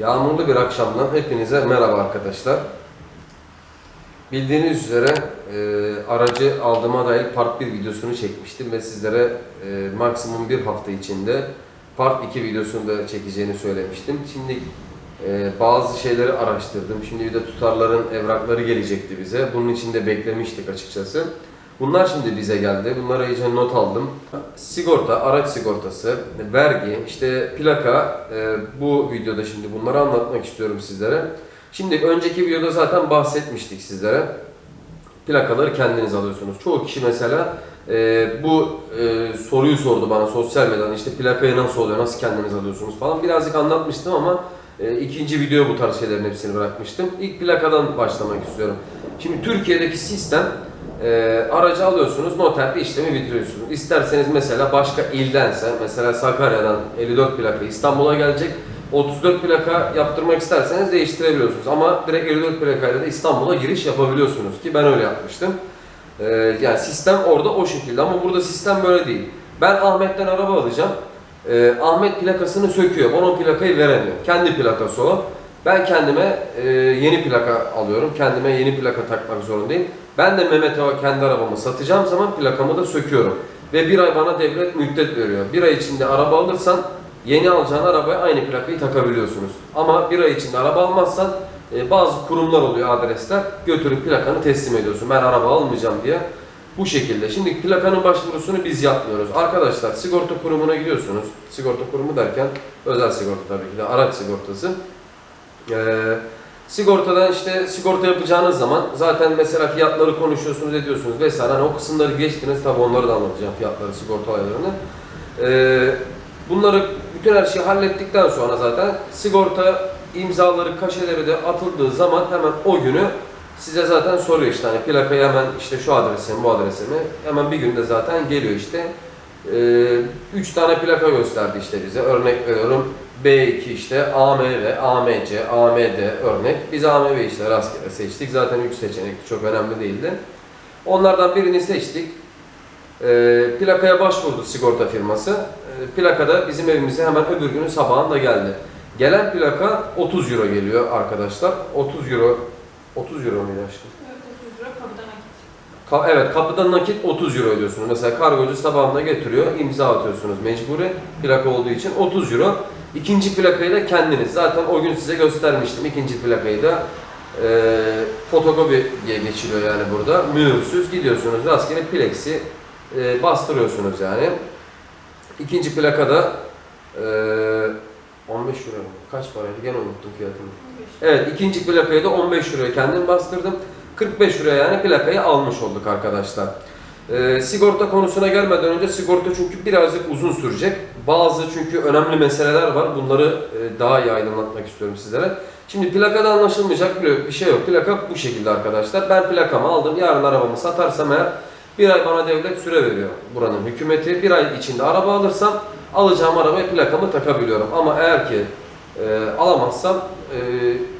Yağmurlu bir akşamdan hepinize merhaba arkadaşlar. Bildiğiniz üzere e, aracı aldığıma dair part 1 videosunu çekmiştim ve sizlere e, maksimum bir hafta içinde part 2 videosunu da çekeceğini söylemiştim. Şimdi e, bazı şeyleri araştırdım. Şimdi bir de tutarların evrakları gelecekti bize. Bunun için de beklemiştik açıkçası. Bunlar şimdi bize geldi. Bunlara iyice not aldım. Sigorta, araç sigortası, vergi, işte plaka. e, bu videoda şimdi bunları anlatmak istiyorum sizlere. Şimdi önceki videoda zaten bahsetmiştik sizlere. Plakaları kendiniz alıyorsunuz. Çoğu kişi mesela e, bu e, soruyu sordu bana sosyal medyadan. İşte plakayı nasıl oluyor, nasıl kendiniz alıyorsunuz falan. Birazcık anlatmıştım ama e, ikinci video bu tarz şeylerin hepsini bırakmıştım. İlk plakadan başlamak istiyorum. Şimdi Türkiye'deki sistem e, aracı alıyorsunuz, noterde işlemi bitiriyorsunuz. İsterseniz mesela başka ildense, mesela Sakarya'dan 54 plaka İstanbul'a gelecek. 34 plaka yaptırmak isterseniz değiştirebiliyorsunuz. Ama direkt 54 plakayla da İstanbul'a giriş yapabiliyorsunuz ki ben öyle yapmıştım. Ee, yani sistem orada o şekilde ama burada sistem böyle değil. Ben Ahmet'ten araba alacağım. Ee, Ahmet plakasını söküyor. Onun plakayı veremiyor. Kendi plakası o. Ben kendime e, yeni plaka alıyorum. Kendime yeni plaka takmak zorundayım. Ben de Mehmet'e kendi arabamı satacağım zaman plakamı da söküyorum. Ve bir ay bana devlet müddet veriyor. Bir ay içinde araba alırsan yeni alacağın arabaya aynı plakayı takabiliyorsunuz. Ama bir ay içinde araba almazsan e, bazı kurumlar oluyor adresler. Götürüp plakanı teslim ediyorsun. Ben araba almayacağım diye. Bu şekilde. Şimdi plakanın başvurusunu biz yapmıyoruz. Arkadaşlar sigorta kurumuna gidiyorsunuz. Sigorta kurumu derken özel sigorta tabii ki de araç sigortası. Ee, sigortadan işte sigorta yapacağınız zaman zaten mesela fiyatları konuşuyorsunuz ediyorsunuz vesaire. Hani o kısımları geçtiniz tabii onları da anlatacağım fiyatları sigorta olaylarını. Ee, bunları bütün her şeyi hallettikten sonra zaten sigorta imzaları kaşeleri de atıldığı zaman hemen o günü size zaten soruyor işte hani plakayı hemen işte şu adrese mi bu adrese mi hemen bir günde zaten geliyor işte. Ee, üç tane plaka gösterdi işte bize örnek veriyorum B2 işte AMV, AMC, AMD örnek. Biz AMV işte rastgele seçtik. Zaten üç seçenekti. Çok önemli değildi. Onlardan birini seçtik. Ee, plakaya başvurdu sigorta firması. Ee, plaka da bizim evimize hemen öbür günün sabahında geldi. Gelen plaka 30 euro geliyor arkadaşlar. 30 euro 30 euro muydu aşkım? Evet, 30 lira kapıdan nakit. Ka- evet kapıdan nakit 30 euro ödüyorsunuz. Mesela kargocu sabahında getiriyor, imza atıyorsunuz mecburi plaka olduğu için 30 euro. İkinci plakayı da kendiniz. Zaten o gün size göstermiştim. İkinci plakayı da e, fotokopi diye geçiliyor yani burada. Mühürsüz gidiyorsunuz rastgele plexi e, bastırıyorsunuz yani. İkinci plakada e, 15 euro? Kaç paraydı? Gene unuttum fiyatını. 15. Evet ikinci plakayı da 15 liraya kendim bastırdım. 45 liraya yani plakayı almış olduk arkadaşlar. Ee, sigorta konusuna gelmeden önce sigorta çünkü birazcık uzun sürecek. Bazı çünkü önemli meseleler var. Bunları e, daha iyi aydınlatmak istiyorum sizlere. Şimdi plakada anlaşılmayacak bir, bir şey yok. Plaka bu şekilde arkadaşlar. Ben plakamı aldım. Yarın arabamı satarsam eğer bir ay bana devlet süre veriyor buranın hükümeti. Bir ay içinde araba alırsam alacağım arabaya plakamı takabiliyorum. Ama eğer ki e, alamazsam e,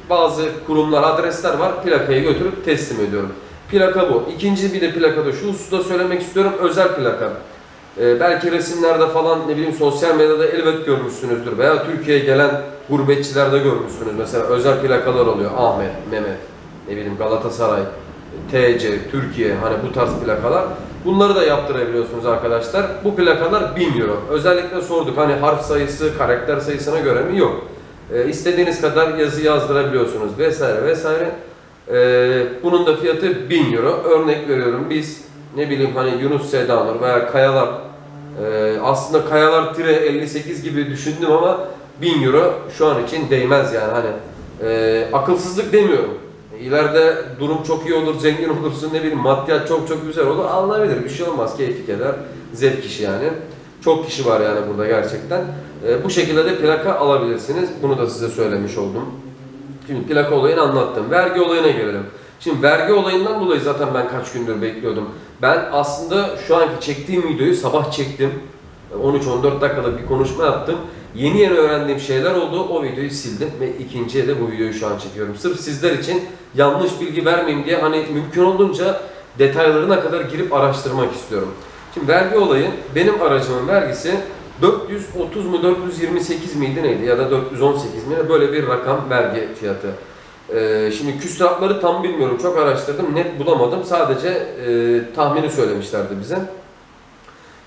bazı kurumlar, adresler var. Plakayı götürüp teslim ediyorum. Plaka bu. İkinci bir de plakada şu hususta söylemek istiyorum. Özel plaka. E, belki resimlerde falan ne bileyim sosyal medyada elbet görmüşsünüzdür veya Türkiye'ye gelen gurbetçilerde görmüşsünüz. Mesela özel plakalar oluyor. Ahmet, Mehmet, ne bileyim Galatasaray, TC, Türkiye hani bu tarz plakalar. Bunları da yaptırabiliyorsunuz arkadaşlar. Bu plakalar 1000 euro. Özellikle sorduk hani harf sayısı, karakter sayısına göre mi? Yok. E, istediğiniz kadar yazı yazdırabiliyorsunuz vesaire vesaire. E, bunun da fiyatı 1000 euro. Örnek veriyorum biz ne bileyim hani Yunus Sedanur veya Kayalar e, aslında Kayalar tire 58 gibi düşündüm ama 1000 euro şu an için değmez yani hani e, akılsızlık demiyorum. İleride durum çok iyi olur, zengin olursun, ne bileyim maddiyat çok çok güzel olur. Alınabilir, bir şey olmaz, keyfi keder, zevk işi yani. Çok kişi var yani burada gerçekten. Ee, bu şekilde de plaka alabilirsiniz. Bunu da size söylemiş oldum. Şimdi plaka olayını anlattım. Vergi olayına gelelim. Şimdi vergi olayından dolayı zaten ben kaç gündür bekliyordum. Ben aslında şu anki çektiğim videoyu sabah çektim. 13-14 dakikada bir konuşma yaptım. Yeni yeni öğrendiğim şeyler oldu. O videoyu sildim ve ikinciye de bu videoyu şu an çekiyorum. Sırf sizler için yanlış bilgi vermeyeyim diye hani mümkün olduğunca detaylarına kadar girip araştırmak istiyorum. Şimdi vergi olayı benim aracımın vergisi 430 mu 428 miydi neydi ya da 418 mi böyle bir rakam vergi fiyatı. Ee, şimdi küsuratları tam bilmiyorum çok araştırdım net bulamadım sadece e, tahmini söylemişlerdi bize.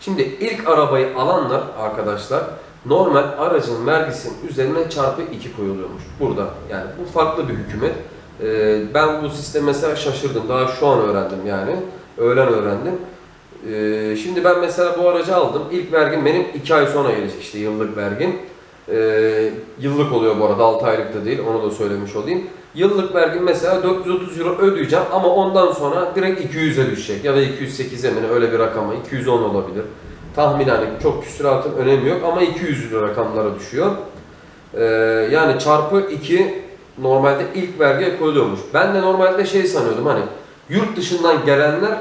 Şimdi ilk arabayı alanlar arkadaşlar normal aracın vergisinin üzerine çarpı 2 koyuluyormuş burada yani bu farklı bir hükümet. Ee, ben bu sisteme mesela şaşırdım daha şu an öğrendim yani öğlen öğrendim. Ee, şimdi ben mesela bu aracı aldım. İlk vergim benim 2 ay sonra gelecek işte yıllık vergim. Ee, yıllık oluyor bu arada 6 aylık da değil onu da söylemiş olayım. Yıllık vergim mesela 430 euro ödeyeceğim ama ondan sonra direkt 200'e düşecek ya da 208'e mi öyle bir rakama 210 olabilir. Tahmin hani çok küsuratın önemi yok ama 200 lira rakamlara düşüyor. Ee, yani çarpı 2 normalde ilk vergiye koyuluyormuş. Ben de normalde şey sanıyordum hani yurt dışından gelenler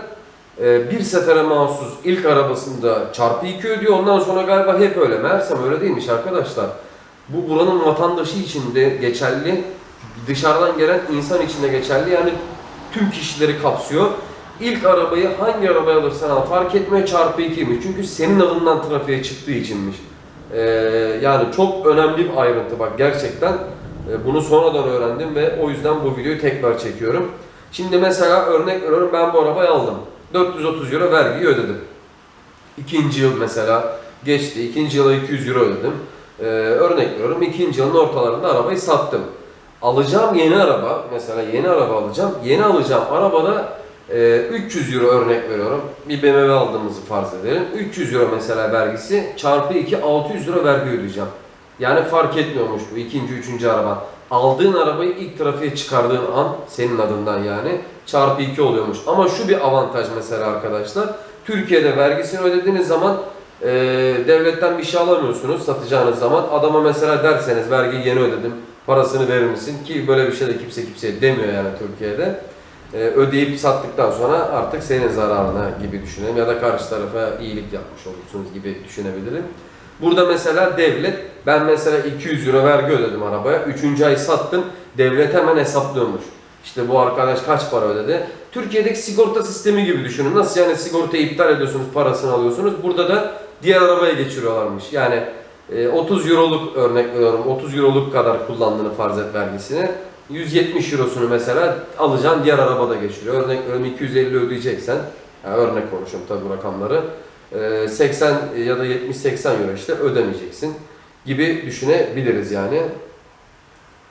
ee, bir sefere mahsus ilk arabasında çarpı 2 ödüyor. Ondan sonra galiba hep öyle. Meğersem öyle değilmiş arkadaşlar. Bu buranın vatandaşı için de geçerli. Dışarıdan gelen insan için de geçerli. Yani tüm kişileri kapsıyor. İlk arabayı hangi arabayı alırsan al fark etmiyor çarpı 2'ymiş. Çünkü senin adından trafiğe çıktığı içinmiş. Ee, yani çok önemli bir ayrıntı bak gerçekten. Ee, bunu sonradan öğrendim ve o yüzden bu videoyu tekrar çekiyorum. Şimdi mesela örnek veriyorum ben bu arabayı aldım. 430 euro vergiyi ödedim. İkinci yıl mesela geçti. İkinci yıla 200 euro ödedim. Ee, örnek veriyorum. ikinci yılın ortalarında arabayı sattım. Alacağım yeni araba, mesela yeni araba alacağım. Yeni alacağım arabada e, 300 euro örnek veriyorum. Bir BMW aldığımızı farz edelim. 300 euro mesela vergisi çarpı 2 600 euro vergi ödeyeceğim. Yani fark etmiyormuş bu ikinci, üçüncü araba. Aldığın arabayı ilk trafiğe çıkardığın an senin adından yani çarpı 2 oluyormuş. Ama şu bir avantaj mesela arkadaşlar. Türkiye'de vergisini ödediğiniz zaman e, devletten bir şey alamıyorsunuz satacağınız zaman. Adama mesela derseniz vergiyi yeni ödedim parasını verir misin? Ki böyle bir şey de kimse kimseye demiyor yani Türkiye'de. E, ödeyip sattıktan sonra artık senin zararına gibi düşünelim ya da karşı tarafa iyilik yapmış olursunuz gibi düşünebilirim. Burada mesela devlet, ben mesela 200 euro vergi ödedim arabaya, 3. ay sattım, devlet hemen hesaplıyormuş. İşte bu arkadaş kaç para ödedi? Türkiye'deki sigorta sistemi gibi düşünün. Nasıl yani sigortayı iptal ediyorsunuz, parasını alıyorsunuz. Burada da diğer arabaya geçiriyorlarmış. Yani e, 30 euroluk örnek veriyorum, 30 euroluk kadar kullandığını farz et vergisini. 170 eurosunu mesela alacaksın diğer arabada geçiriyor. Örnek veriyorum 250 ödeyeceksen, yani örnek konuşuyorum tabi bu rakamları. e, 80 ya da 70-80 euro işte ödemeyeceksin gibi düşünebiliriz yani.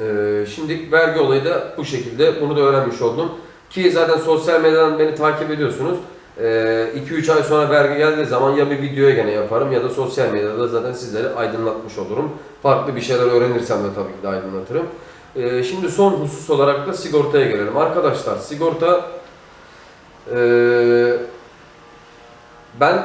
Ee, şimdi vergi olayı da bu şekilde. Bunu da öğrenmiş oldum. Ki zaten sosyal medyadan beni takip ediyorsunuz. 2-3 ay sonra vergi geldiği zaman ya bir videoya gene yaparım ya da sosyal medyada zaten sizleri aydınlatmış olurum. Farklı bir şeyler öğrenirsem de tabii ki de aydınlatırım. Ee, şimdi son husus olarak da sigortaya gelelim. Arkadaşlar sigorta ee, ben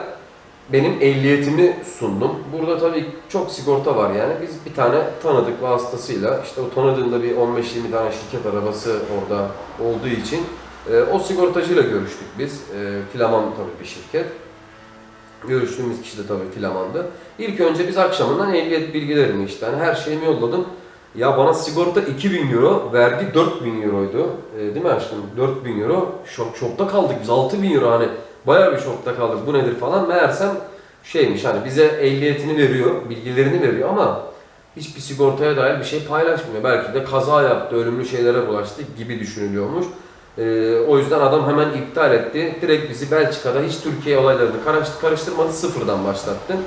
benim ehliyetimi sundum. Burada tabii çok sigorta var yani. Biz bir tane tanıdık vasıtasıyla işte o tanıdığında bir 15-20 tane şirket arabası orada olduğu için e, o sigortacıyla görüştük biz. E, Filaman tabii bir şirket. Görüştüğümüz kişi de tabii Filaman'dı. İlk önce biz akşamından ehliyet bilgilerimi işte hani her şeyimi yolladım. Ya bana sigorta 2000 euro, vergi 4000 euroydu. E, değil mi aşkım? 4000 euro. Şok, şokta kaldık biz 6000 euro hani bayağı bir şokta kaldık bu nedir falan. Meğersem şeymiş hani bize ehliyetini veriyor, bilgilerini veriyor ama hiçbir sigortaya dair bir şey paylaşmıyor. Belki de kaza yaptı, ölümlü şeylere bulaştı gibi düşünülüyormuş. Ee, o yüzden adam hemen iptal etti. Direkt bizi Belçika'da hiç Türkiye olaylarını karıştı, karıştırmadı, sıfırdan başlattı.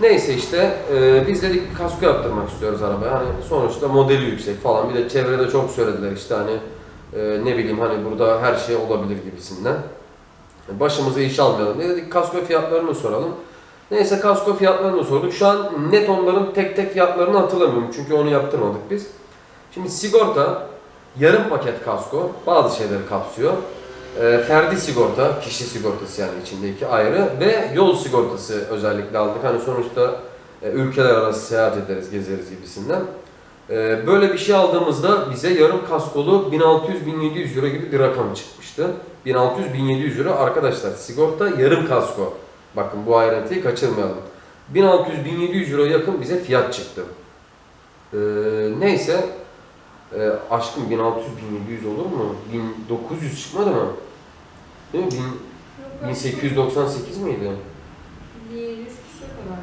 Neyse işte e, biz dedik kasko yaptırmak istiyoruz arabaya. Hani sonuçta modeli yüksek falan. Bir de çevrede çok söylediler işte hani e, ne bileyim hani burada her şey olabilir gibisinden. Başımıza iş almayalım. Ne dedik kasko fiyatlarını soralım. Neyse kasko fiyatlarını sorduk. Şu an net onların tek tek fiyatlarını hatırlamıyorum. Çünkü onu yaptırmadık biz. Şimdi sigorta, yarım paket kasko bazı şeyleri kapsıyor. E, ferdi sigorta, kişi sigortası yani içindeki ayrı ve yol sigortası özellikle aldık. Hani sonuçta e, ülkeler arası seyahat ederiz, gezeriz gibisinden. E, böyle bir şey aldığımızda bize yarım kaskolu 1600-1700 euro gibi bir rakam çıkmıştı. 1600-1700 euro arkadaşlar sigorta yarım kasko. Bakın bu ayrıntıyı kaçırmayalım. 1600-1700 euro yakın bize fiyat çıktı. Ee, neyse e, aşkım 1600-1700 olur mu? 1900 çıkmadı mı? Değil mi? Bin- 1898 miydi? Bir yüz küsur kadar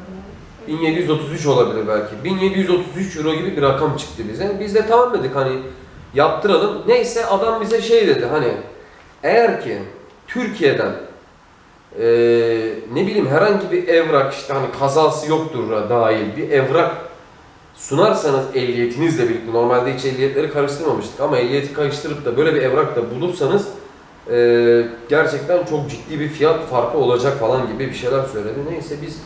yani. 1733 olabilir belki. 1733 euro gibi bir rakam çıktı bize. Biz de tamam dedik hani yaptıralım. Neyse adam bize şey dedi hani eğer ki Türkiye'den eee, ne bileyim herhangi bir evrak işte hani kazası yoktur dahil bir evrak sunarsanız ehliyetinizle birlikte normalde hiç ehliyetleri karıştırmamıştık ama ehliyeti karıştırıp da böyle bir evrak da bulursanız eee, gerçekten çok ciddi bir fiyat farkı olacak falan gibi bir şeyler söyledi. Neyse biz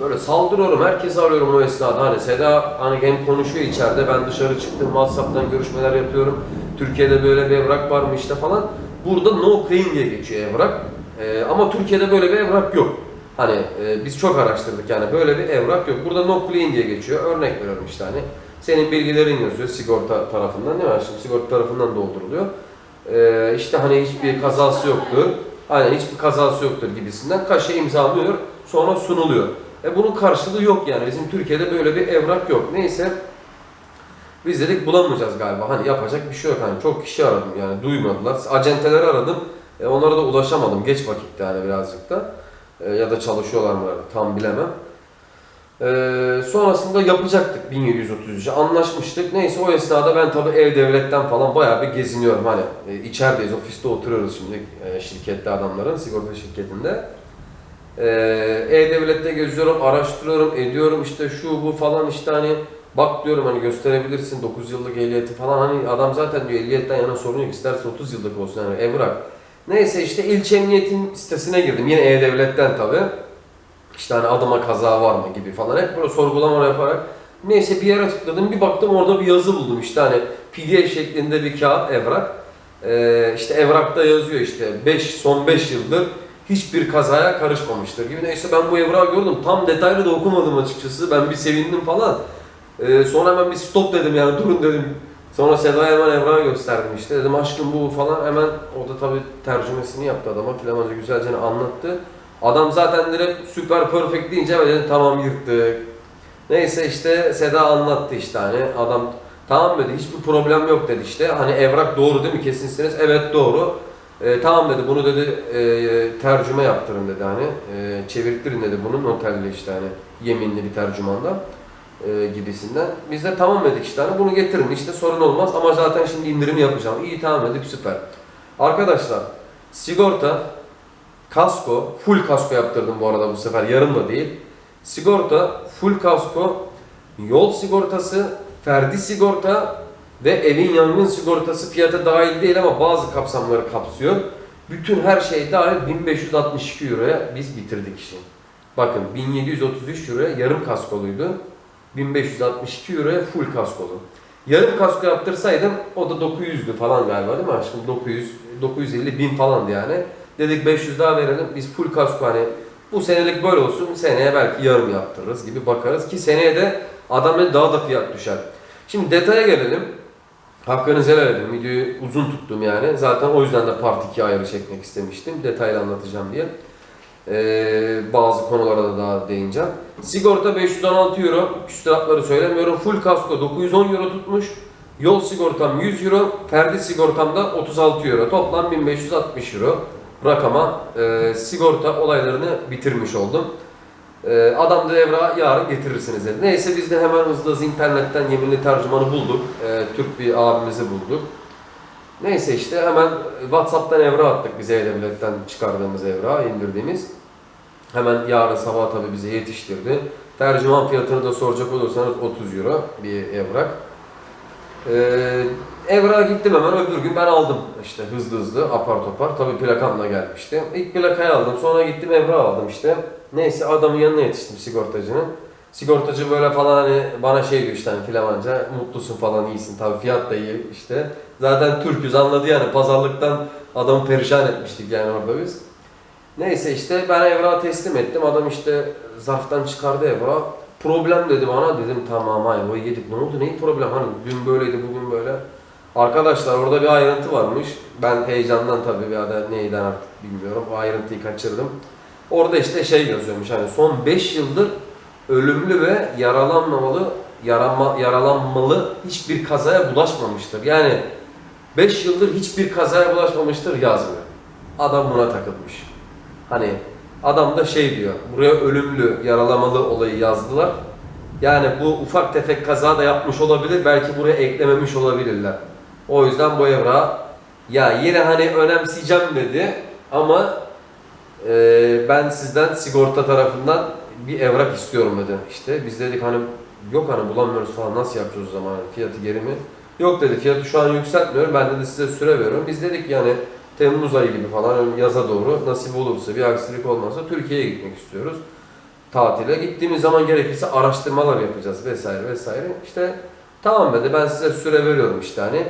böyle saldırıyorum, herkesi arıyorum o esnada. Hani Seda hani hem konuşuyor içeride, ben dışarı çıktım, WhatsApp'tan görüşmeler yapıyorum. Türkiye'de böyle bir evrak var mı işte falan. Burada no claim diye geçiyor evrak. Ee, ama Türkiye'de böyle bir evrak yok. Hani e, biz çok araştırdık yani böyle bir evrak yok. Burada no claim diye geçiyor. Örnek veriyorum işte hani. Senin bilgilerin yazıyor sigorta tarafından değil mi? Şimdi sigorta tarafından dolduruluyor. Ee, işte hani hiçbir kazası yoktur. Aynen hiçbir kazası yoktur gibisinden kaşe imzalıyor. Sonra sunuluyor. E bunun karşılığı yok yani. Bizim Türkiye'de böyle bir evrak yok. Neyse biz dedik bulamayacağız galiba. Hani yapacak bir şey yok. Hani çok kişi aradım yani duymadılar. Acenteleri aradım. E onlara da ulaşamadım. Geç vakitte yani birazcık da. E, ya da çalışıyorlar mı tam bilemem. E, sonrasında yapacaktık 1733'e anlaşmıştık. Neyse o esnada ben tabii ev devletten falan bayağı bir geziniyorum. Hani e, içerideyiz, ofiste oturuyoruz şimdi e, şirkette adamların, sigorta şirketinde. Ee, E-Devlet'te geziyorum, araştırıyorum, ediyorum işte şu bu falan işte hani bak diyorum hani gösterebilirsin 9 yıllık ehliyeti falan hani adam zaten diyor ehliyetten yana sorun yok isterse 30 yıllık olsun yani evrak. Neyse işte ilçe emniyetin sitesine girdim yine E-Devlet'ten tabi. İşte hani adıma kaza var mı gibi falan hep böyle sorgulama yaparak. Neyse bir yere tıkladım bir baktım orada bir yazı buldum işte hani PDF şeklinde bir kağıt evrak. Ee, işte evrakta yazıyor işte 5 son 5 yıldır hiçbir kazaya karışmamıştır gibi. Neyse ben bu evrağı gördüm. Tam detaylı da okumadım açıkçası. Ben bir sevindim falan. Ee, sonra hemen bir stop dedim yani durun dedim. Sonra Seda'ya hemen evrağı gösterdim işte. Dedim aşkım bu falan hemen o da tabii tercümesini yaptı adama. Flamanca güzelce anlattı. Adam zaten direkt süper perfect deyince ben dedim tamam yırttık. Neyse işte Seda anlattı işte hani adam tamam dedi hiçbir problem yok dedi işte. Hani evrak doğru değil mi kesinsiniz? Evet doğru. E, tamam dedi bunu dedi e, tercüme yaptırın dedi hani e, çevirttirin dedi bunu noterli işte hani yeminli bir tercümanda e, gibisinden. Biz de tamam dedik işte hani bunu getirin işte sorun olmaz ama zaten şimdi indirim yapacağım. İyi tamam dedik süper. Arkadaşlar sigorta kasko full kasko yaptırdım bu arada bu sefer yarım da değil. Sigorta full kasko yol sigortası ferdi sigorta ve evin yangın sigortası fiyata dahil değil ama bazı kapsamları kapsıyor. Bütün her şey dahil 1562 euroya biz bitirdik işi. Bakın 1733 euroya yarım kaskoluydu. 1562 euroya full kaskolu. Yarım kasko yaptırsaydım o da 900'dü falan galiba değil mi aşkım? 900, 950 bin falandı yani. Dedik 500 daha verelim biz full kasko hani bu senelik böyle olsun seneye belki yarım yaptırırız gibi bakarız ki seneye de adamın daha da fiyat düşer. Şimdi detaya gelelim. Hakkınızı helal edin. Videoyu uzun tuttum yani. Zaten o yüzden de part 2 ayrı çekmek istemiştim. Detaylı anlatacağım diye. Ee, bazı konulara da daha değineceğim. Sigorta 516 euro. Küsuratları söylemiyorum. Full kasko 910 euro tutmuş. Yol sigortam 100 euro. Ferdi sigortam da 36 euro. Toplam 1560 euro rakama e, sigorta olaylarını bitirmiş oldum. Ee, adam da evrağı yarın getirirsiniz dedi. Neyse biz de hemen hızlı hızlı internetten yeminli tercümanı bulduk. Ee, Türk bir abimizi bulduk. Neyse işte hemen Whatsapp'tan evra attık bize E-Devlet'ten çıkardığımız evrağı indirdiğimiz. Hemen yarın sabah tabii bize yetiştirdi. Tercüman fiyatını da soracak olursanız 30 euro bir evrak. Ee, evrağa gittim hemen öbür gün ben aldım işte hızlı hızlı apar topar. Tabii plakamla gelmişti. İlk plakayı aldım sonra gittim evrağı aldım işte. Neyse adamın yanına yetiştim sigortacının. Sigortacı böyle falan hani bana şey diyor işte hani filamanca mutlusun falan iyisin tabii fiyat da iyi işte. Zaten Türk'üz anladı yani pazarlıktan adamı perişan etmiştik yani orada biz. Neyse işte ben evrağı teslim ettim. Adam işte zarftan çıkardı evrağı. Problem dedi bana. Dedim tamam ayvayı yedik. Ne oldu? Neyin problem? Hani dün böyleydi, bugün böyle. Arkadaşlar orada bir ayrıntı varmış. Ben heyecandan tabii bir ada neyden artık bilmiyorum. O ayrıntıyı kaçırdım. Orada işte şey yazıyormuş hani son 5 yıldır ölümlü ve yaralanmamalı, yaranma, yaralanmalı hiçbir kazaya bulaşmamıştır. Yani 5 yıldır hiçbir kazaya bulaşmamıştır yazmıyor. Adam buna takılmış. Hani Adam da şey diyor, buraya ölümlü, yaralamalı olayı yazdılar. Yani bu ufak tefek kaza da yapmış olabilir, belki buraya eklememiş olabilirler. O yüzden bu evrağı, ya yine hani önemseyeceğim dedi ama e, ben sizden sigorta tarafından bir evrak istiyorum dedi. İşte biz dedik hani yok hani bulamıyoruz falan nasıl yapacağız o zaman Hani fiyatı geri mi? Yok dedi fiyatı şu an yükseltmiyorum ben dedi size süre veriyorum. Biz dedik yani Temmuz ayı gibi falan yani yaza doğru nasip olursa bir aksilik olmazsa Türkiye'ye gitmek istiyoruz. Tatile gittiğimiz zaman gerekirse araştırmalar yapacağız vesaire vesaire. İşte tamam dedi ben size süre veriyorum işte hani.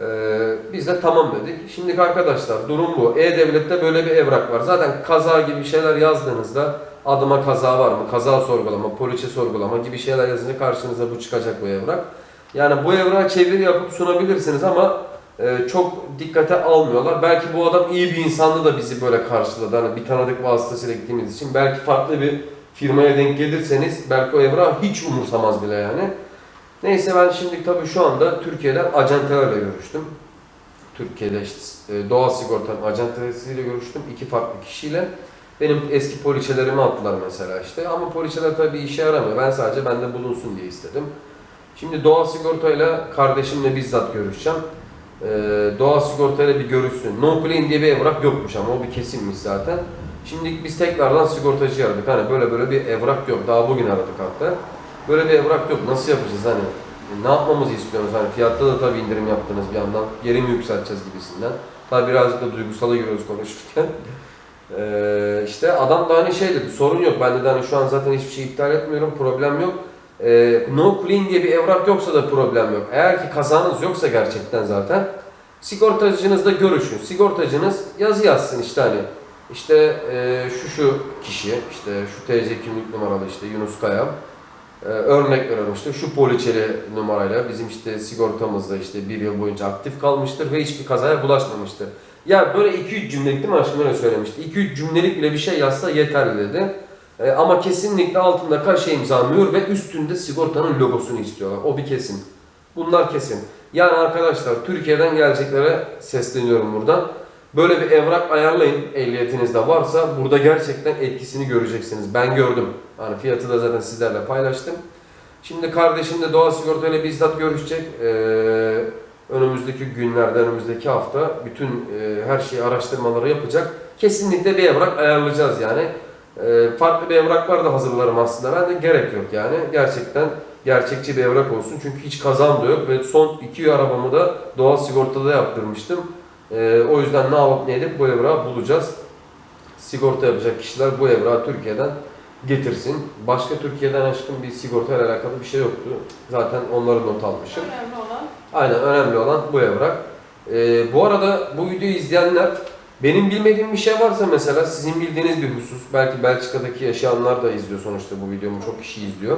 Ee, biz de tamam dedik. Şimdi arkadaşlar durum bu. E-Devlet'te böyle bir evrak var. Zaten kaza gibi şeyler yazdığınızda adıma kaza var mı, kaza sorgulama, poliçe sorgulama gibi şeyler yazınca karşınıza bu çıkacak bu evrak. Yani bu evrağı çeviri yapıp sunabilirsiniz ama e, çok dikkate almıyorlar. Belki bu adam iyi bir insandı da bizi böyle karşıladı. Hani bir tanıdık vasıtasıyla gittiğimiz için. Belki farklı bir firmaya denk gelirseniz belki o evrağı hiç umursamaz bile yani. Neyse ben şimdi tabii şu anda Türkiye'den acentelerle görüştüm. Türkiye'de işte e, Doğa Sigorta'nın acentesiyle görüştüm. iki farklı kişiyle. Benim eski poliçelerimi attılar mesela işte. Ama poliçeler tabii işe yaramıyor. Ben sadece bende bulunsun diye istedim. Şimdi Doğa Sigorta'yla kardeşimle bizzat görüşeceğim. Ee, Doğa Sigorta'yla bir görüşsün. No claim diye bir evrak yokmuş ama o bir kesinmiş zaten. Şimdi biz tekrardan sigortacı aradık. Hani böyle böyle bir evrak yok. Daha bugün aradık hatta. Böyle bir evrak yok. Nasıl yapacağız hani? E, Ne yapmamızı istiyorsunuz? Hani fiyatta da tabii indirim yaptınız bir yandan. Geri mi yükselteceğiz gibisinden. Tabii birazcık da duygusala giriyoruz konuşurken. Ee, işte adam da hani şey dedi, sorun yok. Ben de hani şu an zaten hiçbir şey iptal etmiyorum, problem yok. Ee, no clean diye bir evrak yoksa da problem yok. Eğer ki kazanız yoksa gerçekten zaten sigortacınızla görüşün. Sigortacınız yazı yazsın işte hani işte e, şu şu kişi, işte şu TC kimlik numaralı işte Yunus Kaya. Ee, örnek veriyorum işte şu poliçeli numarayla bizim işte sigortamızda işte bir yıl boyunca aktif kalmıştır ve hiçbir kazaya bulaşmamıştır. Ya böyle 2-3 cümlelik değil mi aşkım öyle söylemişti. 2-3 cümlelik bile bir şey yazsa yeterli dedi. Ee, ama kesinlikle altında kaşe imzamıyor ve üstünde sigortanın logosunu istiyorlar. O bir kesin. Bunlar kesin. Yani arkadaşlar Türkiye'den geleceklere sesleniyorum buradan. Böyle bir evrak ayarlayın ehliyetinizde varsa burada gerçekten etkisini göreceksiniz. Ben gördüm. Hani fiyatı da zaten sizlerle paylaştım. Şimdi kardeşim de Doğa Sigorta ile bizzat görüşecek. Ee, önümüzdeki günlerde, önümüzdeki hafta bütün e, her şeyi araştırmaları yapacak. Kesinlikle bir evrak ayarlayacağız yani. Ee, farklı bir evraklar da hazırlarım aslında. Ben de gerek yok yani. Gerçekten gerçekçi bir evrak olsun. Çünkü hiç kazam da yok ve son iki arabamı da doğal sigortada yaptırmıştım. Ee, o yüzden ne yapıp ne edip bu evrağı bulacağız. Sigorta yapacak kişiler bu evrağı Türkiye'den getirsin. Başka Türkiye'den aşkın bir sigorta ile alakalı bir şey yoktu. Zaten onları not almışım. Önemli Aynen önemli olan bu evrak. Ee, bu arada bu videoyu izleyenler benim bilmediğim bir şey varsa mesela sizin bildiğiniz bir husus belki Belçika'daki yaşayanlar da izliyor sonuçta bu videomu çok kişi izliyor.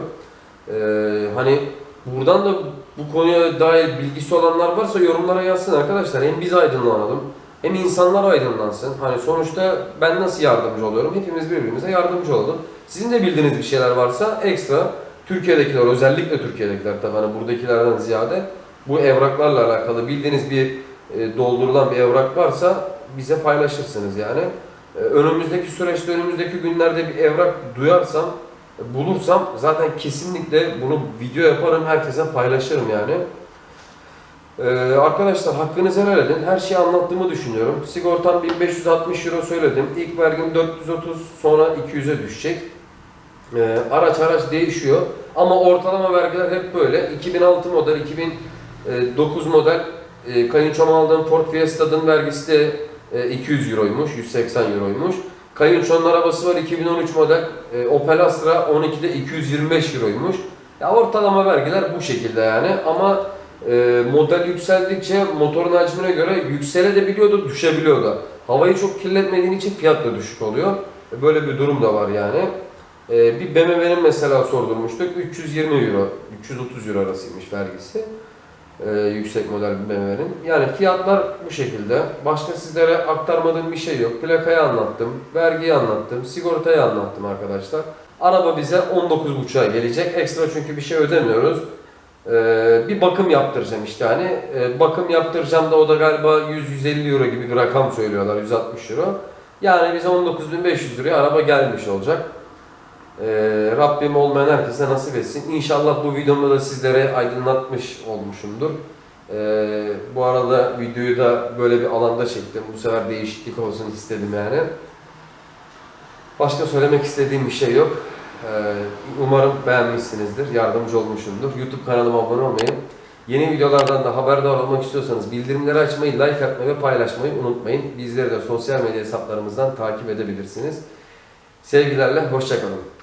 Ee, hani buradan da bu konuya dair bilgisi olanlar varsa yorumlara yazsın arkadaşlar. Hem biz aydınlanalım hem insanlar aydınlansın. Hani sonuçta ben nasıl yardımcı oluyorum? Hepimiz birbirimize yardımcı olalım. Sizin de bildiğiniz bir şeyler varsa ekstra Türkiye'dekiler özellikle Türkiye'dekiler tabii hani buradakilerden ziyade bu evraklarla alakalı bildiğiniz bir e, doldurulan bir evrak varsa bize paylaşırsınız yani. E, önümüzdeki süreçte, önümüzdeki günlerde bir evrak duyarsam, e, bulursam zaten kesinlikle bunu video yaparım, herkese paylaşırım yani. E, arkadaşlar hakkınızı helal edin. Her şeyi anlattığımı düşünüyorum. Sigortam 1560 euro söyledim. İlk vergim 430, sonra 200'e düşecek. E, araç araç değişiyor. Ama ortalama vergiler hep böyle. 2006 model, 2009 model e, kayınçom aldığım Ford Fiesta'nın vergisi de e, 200 euroymuş, 180 euroymuş. Kayınçonun arabası var 2013 model e, Opel Astra 12'de 225 euroymuş. Ya ortalama vergiler bu şekilde yani ama e, model yükseldikçe motorun hacmine göre yükselebiliyordu, düşebiliyordu. Havayı çok kirletmediğin için fiyat da düşük oluyor. E, Böyle bir durum da var yani. E, bir BMW'nin mesela sordurmuştuk 320 euro, 330 euro arasıymış vergisi e, yüksek model bir BMW'nin. Yani fiyatlar bu şekilde. Başka sizlere aktarmadığım bir şey yok. Plakayı anlattım, vergiyi anlattım, sigortayı anlattım arkadaşlar. Araba bize 19.5'a gelecek. Ekstra çünkü bir şey ödemiyoruz. Ee, bir bakım yaptıracağım işte hani. Ee, bakım yaptıracağım da o da galiba 100-150 euro gibi bir rakam söylüyorlar. 160 euro. Yani bize 19.500 liraya araba gelmiş olacak. Ee, Rabbim olmayan herkese nasip etsin. İnşallah bu videomda da sizlere aydınlatmış olmuşumdur. Ee, bu arada videoyu da böyle bir alanda çektim. Bu sefer değişiklik olsun istedim yani. Başka söylemek istediğim bir şey yok. Ee, umarım beğenmişsinizdir, yardımcı olmuşumdur. YouTube kanalıma abone olmayı, yeni videolardan da haberdar olmak istiyorsanız bildirimleri açmayı, like atmayı ve paylaşmayı unutmayın. Bizleri de sosyal medya hesaplarımızdan takip edebilirsiniz. Sevgilerle, hoşçakalın.